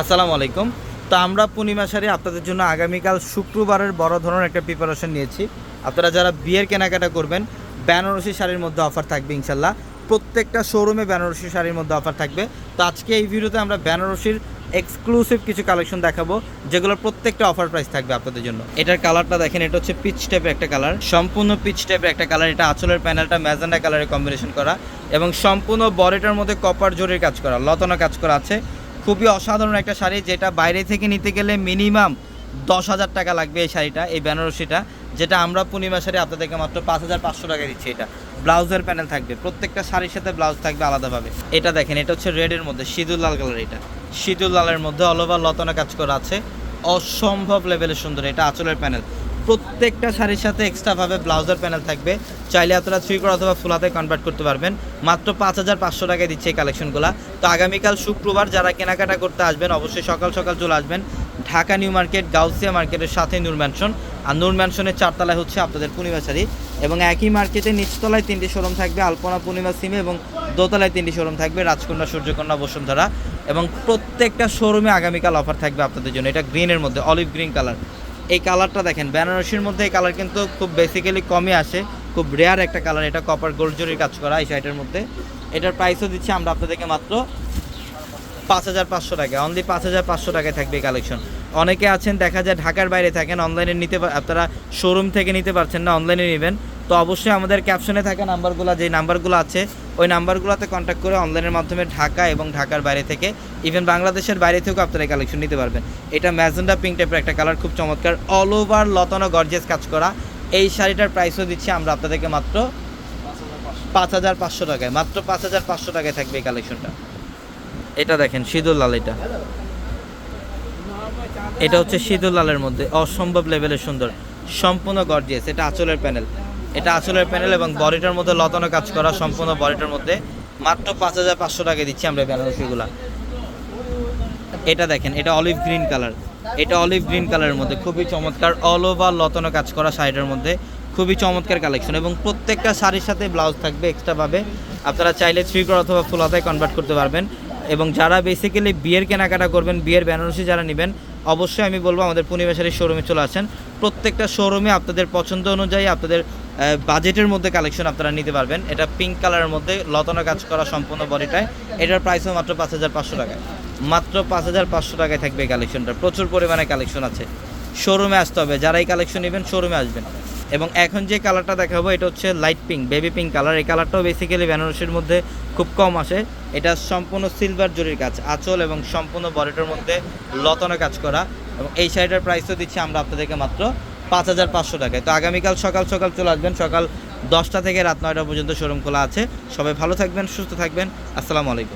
আসসালামু আলাইকুম। তো আমরা পূর্ণিমা শাড়ি আপনাদের জন্য আগামীকাল শুক্রবারের বড় ধরনের একটা প্রিপারেশন নিয়েছি। আপনারা যারা বিয়ের কেনাকাটা করবেন, বেনারসি শাড়ির মধ্যে অফার থাকবে ইনশাল্লাহ। প্রত্যেকটা শোরুমে বেনারসি শাড়ির মধ্যে অফার থাকবে। তো আজকে এই ভিডিওতে আমরা বেনারসির এক্সক্লুসিভ কিছু কালেকশন দেখাবো, যেগুলোর প্রত্যেকটা অফার প্রাইস থাকবে আপনাদের জন্য। এটার কালারটা দেখেন, এটা হচ্ছে পিচ টাইপের একটা কালার সম্পূর্ণ পিচ টাইপের একটা কালার এটা আঁচলের প্যানেলটা ম্যাজেন্ডা কালারের কম্বিনেশন করা এবং সম্পূর্ণ বডিটার মধ্যে কপার জরির কাজ করা, লতানো কাজ করা আছে। খুবই অসাধারণ একটা শাড়ি, যেটা বাইরে থেকে নিতে গেলে মিনিমাম দশ হাজার টাকা লাগবে এই শাড়িটা, এই বেনারসিটা, যেটা আমরা পূর্ণিমা শাড়ি আপনাদেরকে মাত্র পাঁচ হাজার পাঁচশো টাকা দিচ্ছি এটা। ব্লাউজের প্যানেল থাকবে, প্রত্যেকটা শাড়ির সাথে ব্লাউজ থাকবে আলাদাভাবে। এটা দেখেন, এটা হচ্ছে রেডের মধ্যে, সিঁদুর লাল কালার এটা। সিঁদুর লালের মধ্যে অল লতানো কাজ করা আছে। অসম্ভব লেভেলের সুন্দর এটা আঁচলের প্যানেল। প্রত্যেকটা শাড়ির সাথে এক্সট্রাভাবে ব্লাউজার প্যানেল থাকবে। চাইলে আপনারা থ্রি কর অথবা ফুলাতে কনভার্ট করতে পারবেন। মাত্র পাঁচ হাজার পাঁচশো টাকায় দিচ্ছে এই কালেকশনগুলো তো আগামীকাল শুক্রবার যারা কেনাকাটা করতে আসবেন, অবশ্যই সকাল সকাল চলে আসবেন। ঢাকা নিউ মার্কেট, গাউসিয়া মার্কেটের সাথে নূর ম্যানশন আর নূর ম্যানশনের চারতলায় হচ্ছে আপনাদের পূর্ণিমা শাড়ি। এবং একই মার্কেটে নিচতলায় তিনটি শোরুম থাকবে, আলপনা পূর্ণিমা সিমে এবং দোতলায় তিনটি শোরুম থাকবে, রাজকন্যা, সূর্যকন্যা, বসুন্ধরা। এবং প্রত্যেকটা শোরুমে আগামীকাল অফার থাকবে আপনাদের জন্য। এটা গ্রিনের মধ্যে অলিভ গ্রিন কালার এই কালারটা দেখেন, বেনারসির মধ্যে এই কালার কিন্তু খুব বেসিক্যালি কমই আসে। খুব রেয়ার একটা কালার, এটা কপার গোল্ড জরির কাজ করা এই শাড়িটার মধ্যে। এটার প্রাইসও দিচ্ছি আমরা আপনাদেরকে মাত্র পাঁচ হাজার পাঁচশো টাকা অনলি পাঁচ হাজার পাঁচশো টাকায় থাকবে এই কালেকশন অনেকে আছেন, দেখা যায় ঢাকার বাইরে থাকেন অনলাইনে নিতে আপনারা শোরুম থেকে নিতে পারছেন না অনলাইনে নেবেন। তো অবশ্যই আমাদের ক্যাপশনে থাকা নাম্বারগুলো যে নাম্বারগুলো আছে, ওই নাম্বারগুলোতে কন্ট্যাক্ট করে অনলাইনের মাধ্যমে ঢাকা এবং ঢাকার বাইরে থেকে ইভেন বাংলাদেশের বাইরে থেকেও আপনারা কালেকশন নিতে পারবেন। এটা ম্যাজেন্ডা পিঙ্ক টাইপের একটা কালার খুব চমৎকার অল ওভার লতানো গর্জেস কাজ করা। এই শাড়িটার প্রাইসও দিচ্ছি আমরা আপনাদেরকে মাত্র পাঁচ হাজার পাঁচশো টাকায়, মাত্র পাঁচ হাজার পাঁচশো টাকায় থাকবে এই কালেকশনটা এটা দেখেন সিঁদুর লাল এটা। এটা হচ্ছে সিঁদুর লালের মধ্যে, অসম্ভব লেভেলের সুন্দর, সম্পূর্ণ গর্জিয়াস এটা আঁচলের প্যানেল এটা আঁচলের প্যানেল এবং বডিটার মধ্যে লতানো কাজ করা সম্পূর্ণ বডিটার মধ্যে মাত্র পাঁচ হাজার পাঁচশো টাকা দিচ্ছি আমরা বেনারসিগুলা এটা দেখেন, এটা অলিভ গ্রিন কালার এটা অলিভ গ্রিন কালারের মধ্যে খুবই চমৎকার অল ওভার লতানো কাজ করা শাড়িটার মধ্যে খুবই চমৎকার কালেকশন এবং প্রত্যেকটা শাড়ির সাথে ব্লাউজ থাকবে এক্সট্রাভাবে আপনারা চাইলে থ্রি কর অথবা ফুল হাতায় কনভার্ট করতে পারবেন। এবং যারা বেসিক্যালি বিয়ের কেনাকাটা করবেন, বিয়ের বেনারসি যারা নেবেন অবশ্যই আমি বলব আমাদের পূর্ণিমাশারির শোরুমে চলে আসেন। প্রত্যেকটা শোরুমে আপনাদের পছন্দ অনুযায়ী আপনাদের বাজেটের মধ্যে কালেকশন আপনারা নিতে পারবেন। এটা পিঙ্ক কালারের মধ্যে লতানো কাজ করা সম্পূর্ণ বডিটায় এটার প্রাইসও মাত্র পাঁচ হাজার পাঁচশো টাকায়। মাত্র পাঁচ হাজার পাঁচশো টাকায় থাকবে এই কালেকশনটা প্রচুর পরিমাণে কালেকশন আছে। শোরুমে আসতে হবে। যারা এই কালেকশন নেবেন, শোরুমে আসবেন। এবং এখন যে কালারটা দেখাবো, এটা হচ্ছে light pink baby pink colour এই কালারটাও বেসিক্যালি বেনারসির মধ্যে খুব কম আসে। এটা সম্পূর্ণ সিলভার জরির কাজ, আঁচল এবং সম্পূর্ণ বডিটার মধ্যে লতানো কাজ করা। এবং এই শাড়িটার প্রাইসও দিচ্ছি আমরা আপনাদেরকে মাত্র পাঁচ হাজার পাঁচশো টাকায়। তো আগামীকাল সকাল সকাল চলে আসবেন। সকাল দশটা থেকে রাত নয়টা পর্যন্ত শোরুম খোলা আছে। সবাই ভালো থাকবেন, সুস্থ থাকবেন। আসসালামু আলাইকুম।